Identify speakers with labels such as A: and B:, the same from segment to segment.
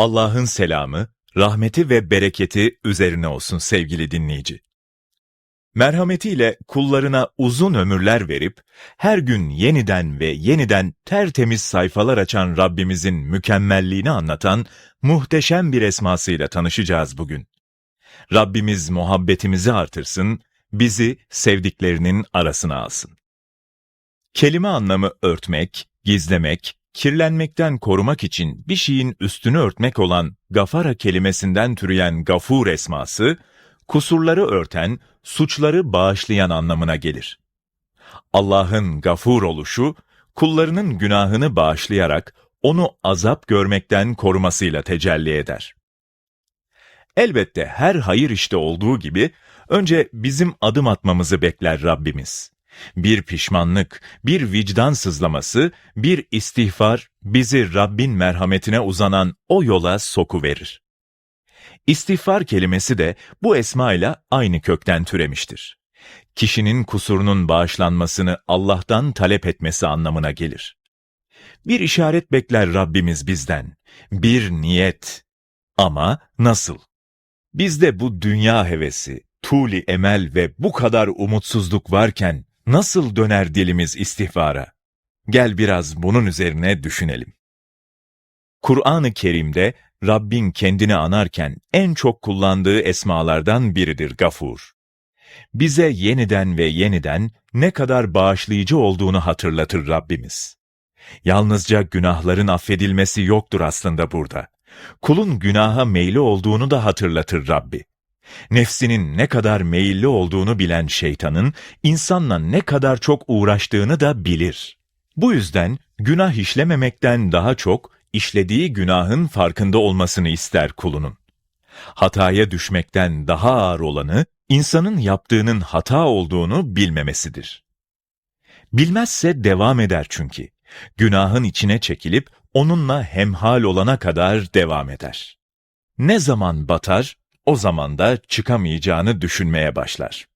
A: Allah'ın selamı, rahmeti ve bereketi üzerine olsun sevgili dinleyici. Merhametiyle kullarına uzun ömürler verip, her gün yeniden ve yeniden tertemiz sayfalar açan Rabbimizin mükemmelliğini anlatan muhteşem bir esmasıyla tanışacağız bugün. Rabbimiz muhabbetimizi artırsın, bizi sevdiklerinin arasına alsın. Kelime anlamı örtmek, gizlemek, kirlenmekten korumak için bir şeyin üstünü örtmek olan gafara kelimesinden türeyen gafur esması, kusurları örten, suçları bağışlayan anlamına gelir. Allah'ın gafur oluşu, kullarının günahını bağışlayarak onu azap görmekten korumasıyla tecelli eder. Elbette her hayır işte olduğu gibi önce bizim adım atmamızı bekler Rabbimiz. Bir pişmanlık, bir vicdan sızlaması, bir istihbar bizi Rabbin merhametine uzanan o yola soku verir. İstihbar kelimesi de bu esma ile aynı kökten türemiştir. Kişinin kusurunun bağışlanmasını Allah'tan talep etmesi anlamına gelir. Bir işaret bekler Rabbimiz bizden. Bir niyet. Ama nasıl? Bizde bu dünya hevesi, tuli emel ve bu kadar umutsuzluk varken nasıl döner dilimiz istihbara? Gel biraz bunun üzerine düşünelim. Kur'an-ı Kerim'de Rabbin kendini anarken en çok kullandığı esmalardan biridir Gafur. Bize yeniden ve yeniden ne kadar bağışlayıcı olduğunu hatırlatır Rabbimiz. Yalnızca günahların affedilmesi yoktur aslında burada. Kulun günaha meyli olduğunu da hatırlatır Rabbi. Nefsinin ne kadar meyilli olduğunu bilen şeytanın insanla ne kadar çok uğraştığını da bilir. Bu yüzden günah işlememekten daha çok işlediği günahın farkında olmasını ister kulunun. Hataya düşmekten daha ağır olanı insanın yaptığının hata olduğunu bilmemesidir. Bilmezse devam eder çünkü. Günahın içine çekilip onunla hemhal olana kadar devam eder. Ne zaman batar, o zaman da çıkamayacağını düşünmeye başlar.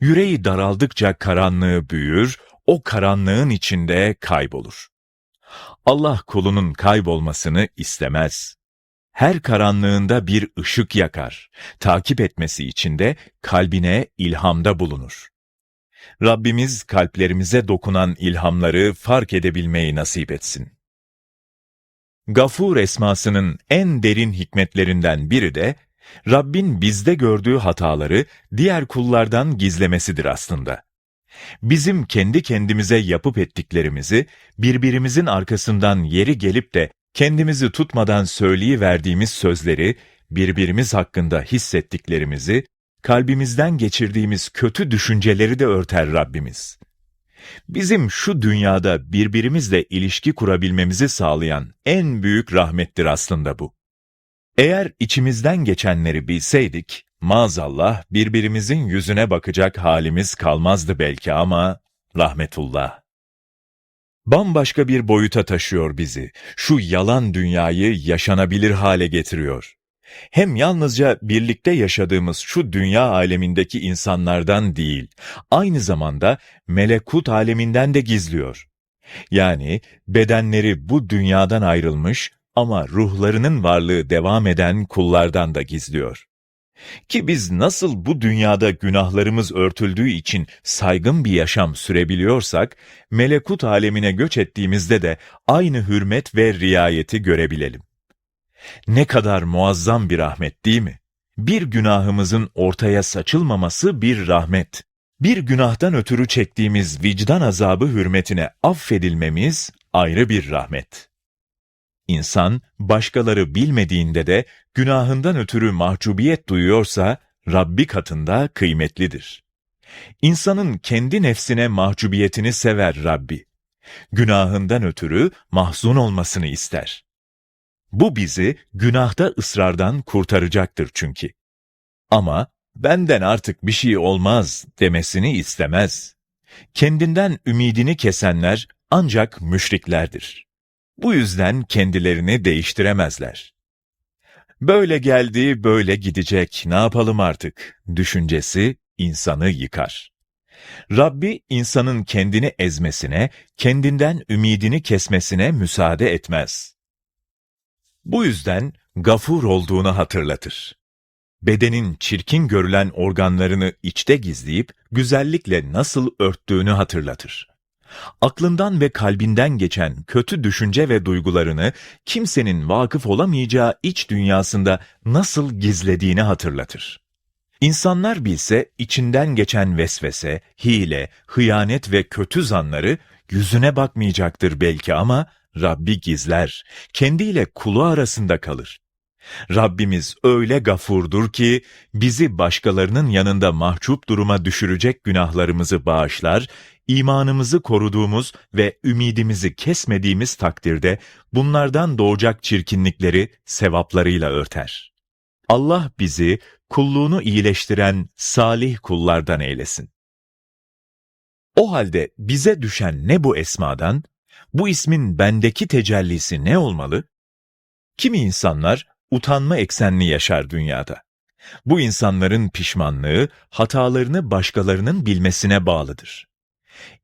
A: Yüreği daraldıkça karanlığı büyür, o karanlığın içinde kaybolur. Allah kulunun kaybolmasını istemez. Her karanlığında bir ışık yakar. Takip etmesi için de kalbine ilhamda bulunur. Rabbimiz kalplerimize dokunan ilhamları fark edebilmeyi nasip etsin. Gafur esmasının en derin hikmetlerinden biri de Rabbin bizde gördüğü hataları diğer kullardan gizlemesidir aslında. Bizim kendi kendimize yapıp ettiklerimizi birbirimizin arkasından yeri gelip de kendimizi tutmadan söyleyiverdiğimiz sözleri, birbirimiz hakkında hissettiklerimizi, kalbimizden geçirdiğimiz kötü düşünceleri de örter Rabbimiz. Bizim şu dünyada birbirimizle ilişki kurabilmemizi sağlayan en büyük rahmettir aslında bu. Eğer içimizden geçenleri bilseydik, maazallah birbirimizin yüzüne bakacak halimiz kalmazdı belki ama rahmetullah. Bambaşka bir boyuta taşıyor bizi. Şu yalan dünyayı yaşanabilir hale getiriyor. Hem yalnızca birlikte yaşadığımız şu dünya alemindeki insanlardan değil, aynı zamanda melekut aleminden de gizliyor. Yani bedenleri bu dünyadan ayrılmış ama ruhlarının varlığı devam eden kullardan da gizliyor. Ki biz nasıl bu dünyada günahlarımız örtüldüğü için saygın bir yaşam sürebiliyorsak, melekut alemine göç ettiğimizde de aynı hürmet ve riayeti görebilelim. Ne kadar muazzam bir rahmet değil mi? Bir günahımızın ortaya saçılmaması bir rahmet. Bir günahtan ötürü çektiğimiz vicdan azabı hürmetine affedilmemiz ayrı bir rahmet. İnsan başkaları bilmediğinde de günahından ötürü mahcubiyet duyuyorsa Rabbi katında kıymetlidir. İnsanın kendi nefsine mahcubiyetini sever Rabbi. Günahından ötürü mahzun olmasını ister. Bu bizi günahta ısrardan kurtaracaktır çünkü. Ama benden artık bir şey olmaz demesini istemez. Kendinden ümidini kesenler ancak müşriklerdir. Bu yüzden kendilerini değiştiremezler. Böyle geldi, böyle gidecek, ne yapalım artık düşüncesi insanı yıkar. Rabbi insanın kendini ezmesine, kendinden ümidini kesmesine müsaade etmez. Bu yüzden gafur olduğunu hatırlatır. Bedenin çirkin görülen organlarını içte gizleyip güzellikle nasıl örttüğünü hatırlatır. Aklından ve kalbinden geçen kötü düşünce ve duygularını kimsenin vakıf olamayacağı iç dünyasında nasıl gizlediğini hatırlatır. İnsanlar bilse içinden geçen vesvese, hile, hıyanet ve kötü zanları yüzüne bakmayacaktır belki ama Rabbi gizler, kendiyle kulu arasında kalır. Rabbimiz öyle gafurdur ki bizi başkalarının yanında mahcup duruma düşürecek günahlarımızı bağışlar, imanımızı koruduğumuz ve ümidimizi kesmediğimiz takdirde bunlardan doğacak çirkinlikleri sevaplarıyla örter. Allah bizi kulluğunu iyileştiren salih kullardan eylesin. O halde bize düşen ne bu esmadan, bu ismin bendeki tecellisi ne olmalı? Kimi insanlar utanma eksenli yaşar dünyada. Bu insanların pişmanlığı, hatalarını başkalarının bilmesine bağlıdır.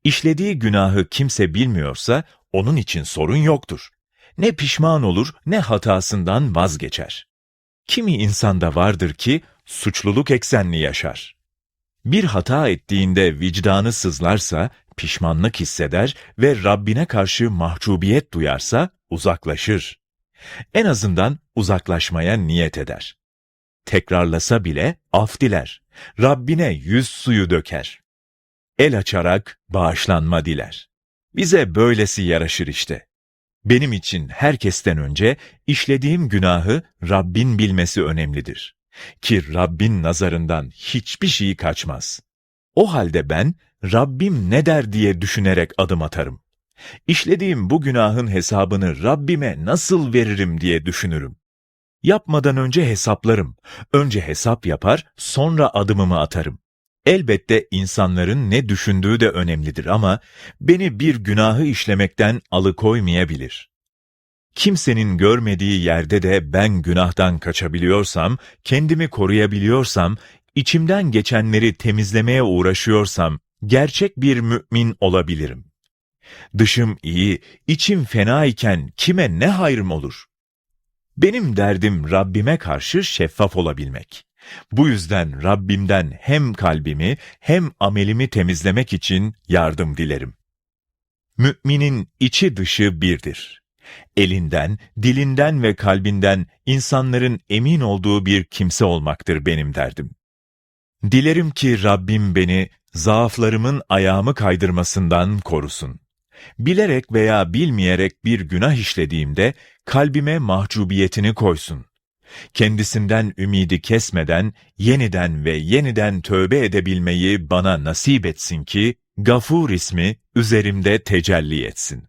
A: İşlediği günahı kimse bilmiyorsa onun için sorun yoktur. Ne pişman olur ne hatasından vazgeçer. Kimi insanda vardır ki suçluluk eksenli yaşar. Bir hata ettiğinde vicdanı sızlarsa, pişmanlık hisseder ve Rabbine karşı mahcubiyet duyarsa uzaklaşır. En azından uzaklaşmaya niyet eder. Tekrarlasa bile af diler. Rabbine yüz suyu döker. El açarak bağışlanma diler. Bize böylesi yaraşır işte. Benim için herkesten önce işlediğim günahı Rabbin bilmesi önemlidir. Ki Rabbin nazarından hiçbir şey kaçmaz. O halde ben Rabbim ne der diye düşünerek adım atarım. İşlediğim bu günahın hesabını Rabbime nasıl veririm diye düşünürüm. Yapmadan önce hesaplarım. Önce hesap yapar, sonra adımımı atarım. Elbette insanların ne düşündüğü de önemlidir ama beni bir günahı işlemekten alıkoymayabilir. Kimsenin görmediği yerde de ben günahtan kaçabiliyorsam, kendimi koruyabiliyorsam, içimden geçenleri temizlemeye uğraşıyorsam, gerçek bir mümin olabilirim. Dışım iyi, içim fena iken kime ne hayrım olur? Benim derdim Rabbime karşı şeffaf olabilmek. Bu yüzden Rabbimden hem kalbimi hem amelimi temizlemek için yardım dilerim. Müminin içi dışı birdir. Elinden, dilinden ve kalbinden insanların emin olduğu bir kimse olmaktır benim derdim. Dilerim ki Rabbim beni zaaflarımın ayağımı kaydırmasından korusun. Bilerek veya bilmeyerek bir günah işlediğimde kalbime mahcubiyetini koysun. Kendisinden ümidi kesmeden yeniden ve yeniden tövbe edebilmeyi bana nasip etsin ki Gafur ismi üzerimde tecelli etsin.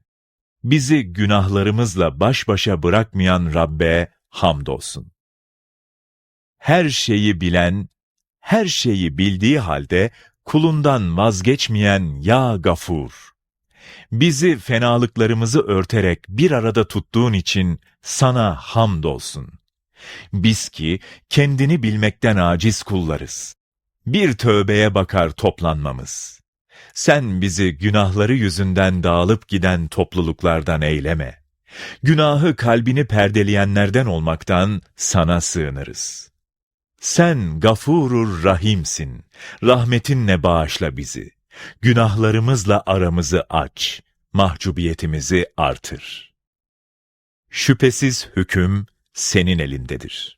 A: Bizi günahlarımızla baş başa bırakmayan Rabbe hamdolsun. Her şeyi bilen, her şeyi bildiği halde kulundan vazgeçmeyen Ya Gafur. Bizi fenalıklarımızı örterek bir arada tuttuğun için sana hamdolsun. Biz ki kendini bilmekten aciz kullarız. Bir tövbeye bakar toplanmamız. Sen bizi günahları yüzünden dağılıp giden topluluklardan eyleme. Günahı kalbini perdeleyenlerden olmaktan sana sığınırız. Sen gafurur rahimsin. Rahmetinle bağışla bizi. Günahlarımızla aramızı aç. Mahcubiyetimizi artır. Şüphesiz hüküm senin elindedir.